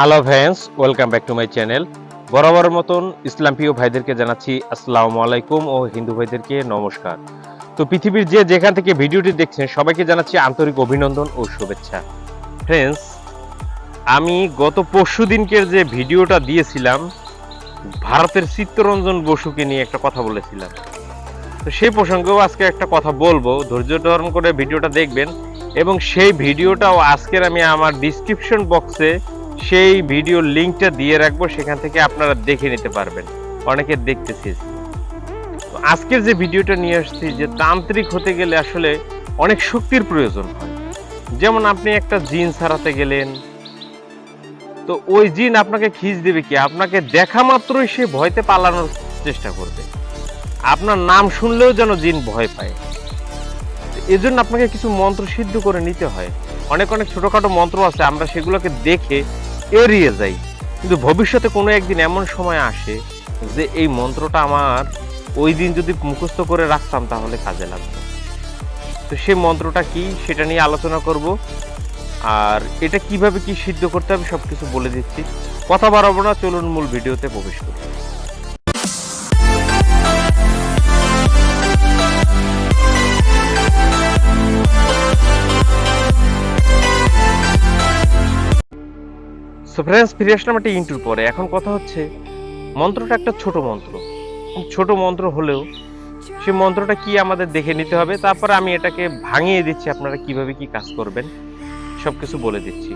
Hello friends welcome back to my channel বরাবরের মতন ইসলাম প্রিয় ভাইদেরকে জানাচ্ছি আসসালামু আলাইকুম ও হিন্দু ভাইদেরকে নমস্কার। তো পৃথিবীর যে যেখান থেকে ভিডিওটি দেখছেন, সবাইকে জানাচ্ছি আন্তরিক অভিনন্দন ও শুভেচ্ছা। ফ্রেন্ডস আমি গত পরশু দিনকের যে ভিডিওটা দিয়েছিলাম, ভারতের চিত্তরঞ্জন বসুকে নিয়ে একটা কথা বলেছিলাম। তো সেই প্রসঙ্গেও আজকে একটা কথা বলব, ধৈর্য ধারণ করে ভিডিওটা দেখবেন এবং সেই ভিডিওটাও আজকের আমি আমার ডিসক্রিপশন বক্সে সেই ভিডিও লিংকটা দিয়ে রাখব, সেখান থেকে আপনারা দেখে নিতে পারবেন। অনেকে দেখতে চেয়েছি তো আজকের যে ভিডিওটা নিয়ে আসছি, যে তান্ত্রিক হতে গেলে আসলে অনেক শক্তির প্রয়োজন হয়। যেমন আপনি একটা জিন সারাতে গেলেন, তো ওই জিন আপনাকে খিচ দেবে কি? আপনাকে দেখা মাত্রই সে ভয়তে পালানোর চেষ্টা করবে। আপনার নাম শুনলেও যেন জিন ভয় পায়। এজন্য আপনাকে কিছু মন্ত্র সিদ্ধ করে নিতে হয়। অনেক অনেক ছোটখাটো মন্ত্র আছে, আমরা সেগুলোকে দেখে এড়িয়ে যাই। কিন্তু ভবিষ্যতে কোনো একদিন এমন সময় আসে যে এই মন্ত্রটা আমার ওই দিন যদি মুখস্থ করে রাখতাম তাহলে কাজে লাগতো। তো সেই মন্ত্রটা কি সেটা নিয়ে আলোচনা করব। আর এটা কীভাবে কি সিদ্ধ করতে হবে সব কিছু বলে দিচ্ছি। কথা বাড়াবো না, চলুন মূল ভিডিওতে প্রবেশ করি। সো ফ্রেন্ডস ফিরে আসলাম একটা ইন্টুর পরে। এখন কথা হচ্ছে, মন্ত্রটা একটা ছোট মন্ত্র। ছোট মন্ত্র হলেও সে মন্ত্রটা কি আমাদের দেখে নিতে হবে, তারপরে আমি এটাকে ভাঙিয়ে দিচ্ছি, আপনারা কীভাবে কি কাজ করবেন সব কিছু বলে দিচ্ছি।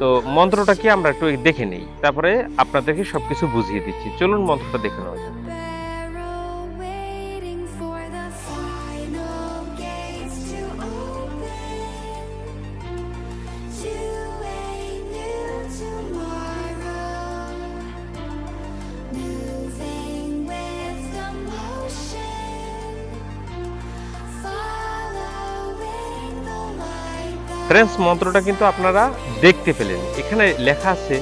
তো মন্ত্রটা কি আমরা একটু দেখে নেই, তারপরে আপনাদেরকে সব কিছু বুঝিয়ে দিচ্ছি। চলুন মন্ত্রটা দেখে নেওয়া যাক। Light মন্ত্রটা কিন্তু আপনারা দেখতে পেলেন। এখানে লেখা আছে,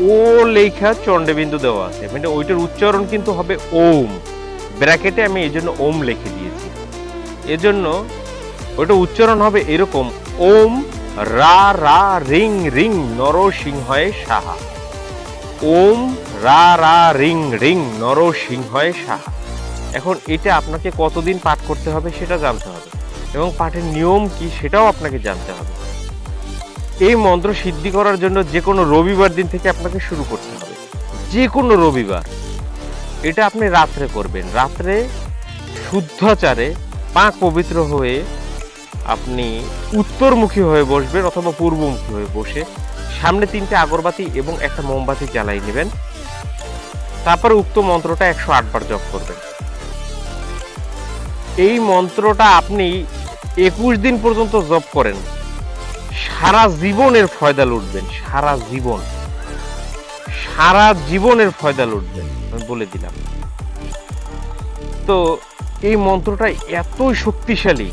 ও লেখা চণ্ডবিন্দু দেওয়া আছে। মানে ওইটার উচ্চারণ কিন্তু হবে ওম। ব্র্যাকেটে আমি এই জন্য ওম লিখে দিয়েছি। এজন্য ওইটা উচ্চারণ হবে এরকম, ওম রা রা রিং রিং নরসিংহয় সাহা। ওম রা রা রিং রিং নরসিংহয় সাহা। এখন এটা আপনাকে কতদিন পাঠ করতে হবে সেটা জানতে হবে। এবং পাঠের নিয়ম কি সেটাও আপনাকে জানতে হবে। এই মন্ত্র সিদ্ধি করার জন্য যে কোনো রবিবার দিন থেকে আপনাকে শুরু করতে হবে। যে কোনো রবিবার। এটা আপনি রাত্রে করবেন। রাত্রে শুদ্ধাচারে পাক পবিত্র হয়ে আপনি উত্তরমুখী হয়ে বসবেন অথবা পূর্বমুখী হয়ে বসে সামনে তিনটে আগরবাতি এবং একটা মোমবাতি জ্বালাই নেবেন। তারপরে উক্ত মন্ত্রটা একশো আটবার জপ করবেন। এই মন্ত্রটা আপনি একুশ দিন পর্যন্ত জপ করেন। সারা জীবনের ফয়দা লুটবেন, সারা জীবন। সারা জীবনের ফয়দা লুটবেন, আমি বলে দিলাম। তো এই মন্ত্রটা এতই শক্তিশালী,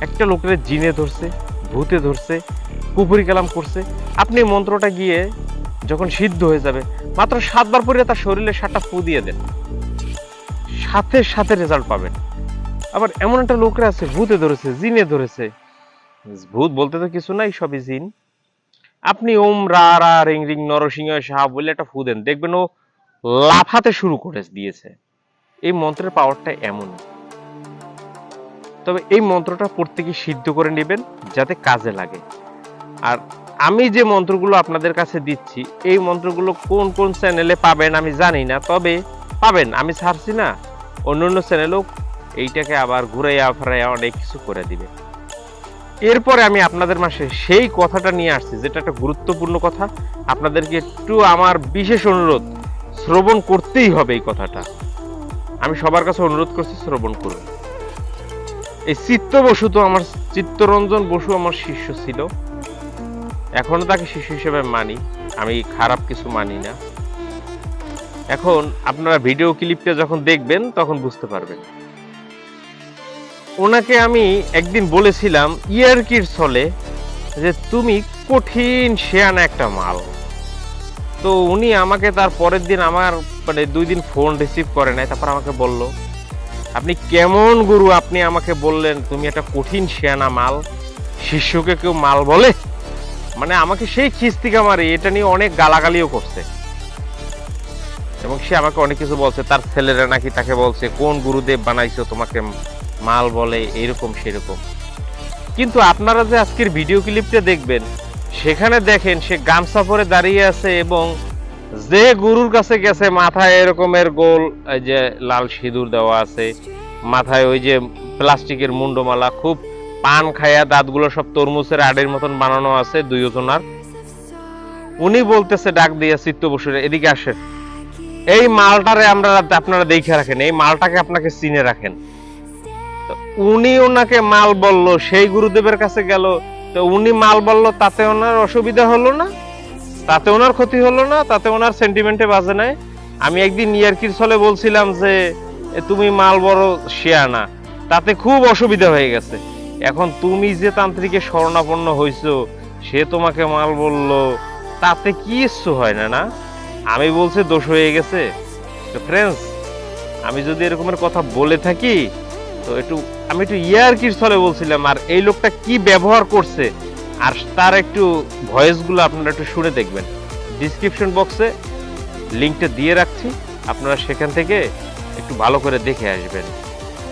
একটা লোকের জিনে ধরছে, ভূতে ধরছে কুপুরি কালাম করছে। আপনি মন্ত্রটা গিয়ে যখন সিদ্ধ হয়ে যাবে, মাত্র সাতবার পরে তার শরীরে সাতটা ফু দিয়ে দেন। সাথে সাথে রেজাল্ট পাবেন। আবার এমন একটা লোকরা আছে, ভূতে ধরেছে, জিনে ধরেছে। ভূত বলতে তো কিছু নাই, সবই জিন। আপনি ওম, রা রা, রিং রিং নরসিংহ সাহা বলে একটা ফু দেন, দেখবেন ও লাফাতে শুরু করে দিয়েছে। এই মন্ত্রের পাওয়ারটা এমন। তবে এই মন্ত্রটা প্রত্যেকে সিদ্ধ করে নেবেন, যাতে কাজে লাগে। আর আমি যে মন্ত্রগুলো আপনাদের কাছে দিচ্ছি, এই মন্ত্রগুলো কোন কোন চ্যানেলে পাবেন আমি জানি না, তবে পাবেন। আমি ছাড়ছি না অন্য অন্য চ্যানেলেও এইটাকে আবার ঘুরাইয়া ফেরাইয়া অনেক কিছু করে দিবে। এরপরে আমি আপনাদের মাসে সেই কথাটা নিয়ে আসছি, যেটা একটা গুরুত্বপূর্ণ কথা। আপনাদেরকে একটু আমার বিশেষ অনুরোধ, শ্রবণ করতেই হবে এই কথাটা। আমি সবার কাছে অনুরোধ করছি, শ্রবণ করুন। এই চিত্ত বসু তো আমার, চিত্তরঞ্জন বসু আমার শিষ্য ছিল। এখনও তাকে শিষ্য হিসেবে মানি। আমি খারাপ কিছু মানি না। এখন আপনারা ভিডিও ক্লিপটা যখন দেখবেন, তখন বুঝতে পারবেন। ওনাকে আমি একদিন বলেছিলাম ইয়ারকির ছলে যে তুমি কঠিন শেয়ানা একটা মাল। তো উনি আমাকে তার পরের দিন আমার মানে দুই দিন ফোন রিসিভ করে নাই, তারপর আমাকে বলল, আপনি কেমন গুরু? আপনি আমাকে বললেন, তুমি একটা কঠিন শেয়ানা মাল, শিষ্যকে কেউ মাল বলে? মানে আমাকে সেই খিস্তিকা মারে এটা নিয়ে অনেক গালাগালিও করছে। এবং সে আমাকে অনেক কিছু বলছে, তার ছেলেরা নাকি তাকে বলছে, কোন গুরুদেব বানাইছো তোমাকে মাল বলে এরকম সেরকম। কিন্তু আপনারা যে আজকের ভিডিও ক্লিপটা দেখবেন, সেখানে দেখেন সে গামছা পরে দাঁড়িয়ে আছে এবং যে গুরুর কাছে গেছে, মাথায় এরকমের গোল যে লাল সিঁদুর দেওয়া আছে, মাথায় ওই যে প্লাস্টিকের মুন্ডমালা, খুব পান খায়া দাঁতগুলো সব তরমুজের আডের মতন বানানো আছে দুই ওজনার। উনি বলতেছে, ডাক দিয়ে চিত্ত বসুর এদিকে আসেন। এই মালটারে আমরা আপনারা দেখে রাখেন, এই মালটাকে আপনাকে চিনে রাখেন। উনি ওনাকে মাল বলল, সেই গুরুদেবের কাছে গেল। তো উনি মাল বলল, তাতে ওনার অসুবিধা হলো না, তাতে ওনার ক্ষতি হলো না, তাতে ওনার সেন্টিমেন্টে বাজে নাই। আমি একদিন ইয়ারকির ছলে বলছিলাম যে তুমি মাল বড় শেয়ানা তাতে খুব অসুবিধা হয়ে গেছে। এখন তুমি যে তান্ত্রিকের শরণাপন্ন হইছো, সে তোমাকে মাল বলল, তাতে কি ইচ্ছু হয় না না? আমি বলছি দোষ হয়ে গেছে? তো ফ্রেন্ডস আমি যদি এরকমের কথা বলে থাকি তো একটু, আমি একটু ইয়ারকির ছলে বলছিলাম, আর এই লোকটা কি ব্যবহার করছে? আর তার একটু ভয়েসগুলো আপনারা একটু শুনে দেখবেন। ডিসক্রিপশন বক্সে লিঙ্কটা দিয়ে রাখছি, আপনারা সেখান থেকে একটু ভালো করে দেখে আসবেন।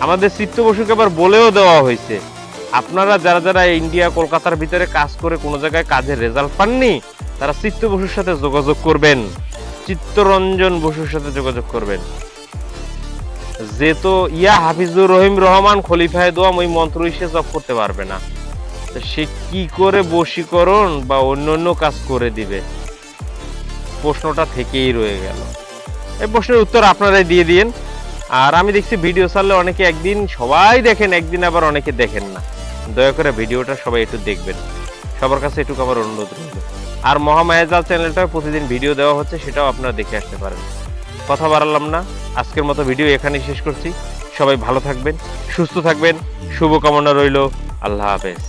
আমাদের চিত্ত বসুকে আবার বলেও দেওয়া হয়েছে, আপনারা যারা যারা ইন্ডিয়া, কলকাতার ভিতরে কাজ করে কোনো জায়গায় কাজের রেজাল্ট পাননি, তারা চিত্ত বসুর সাথে যোগাযোগ করবেন। চিত্তরঞ্জন বসুর সাথে যোগাযোগ করবেন। যে তো ইয়া হাফিজুর রহিম রহমান খলিফায় দোয়াম ওই মন্ত্র সে জব করতে পারবে না। সে কি করে বশীকরণ বা অন্য অন্য কাজ করে দিবে? প্রশ্নটা থেকেই রয়ে গেল। এই প্রশ্নের উত্তর আপনারাই দিয়ে দিন। আর আমি দেখছি ভিডিও ছাড়লে অনেকে একদিন সবাই দেখেন, একদিন আবার অনেকে দেখেন না। দয়া করে ভিডিওটা সবাই একটু দেখবেন। সবার কাছে একটু আমার অনুরোধ রইল। আর মহামায়াজাল চ্যানেলটা প্রতিদিন ভিডিও দেওয়া হচ্ছে, সেটাও আপনারা দেখে আসতে পারেন। কথা বাড়ালাম না। আজকের মতো ভিডিও এখানেই শেষ করছি। সবাই ভালো থাকবেন, সুস্থ থাকবেন। শুভকামনা রইল। আল্লাহ হাফেজ।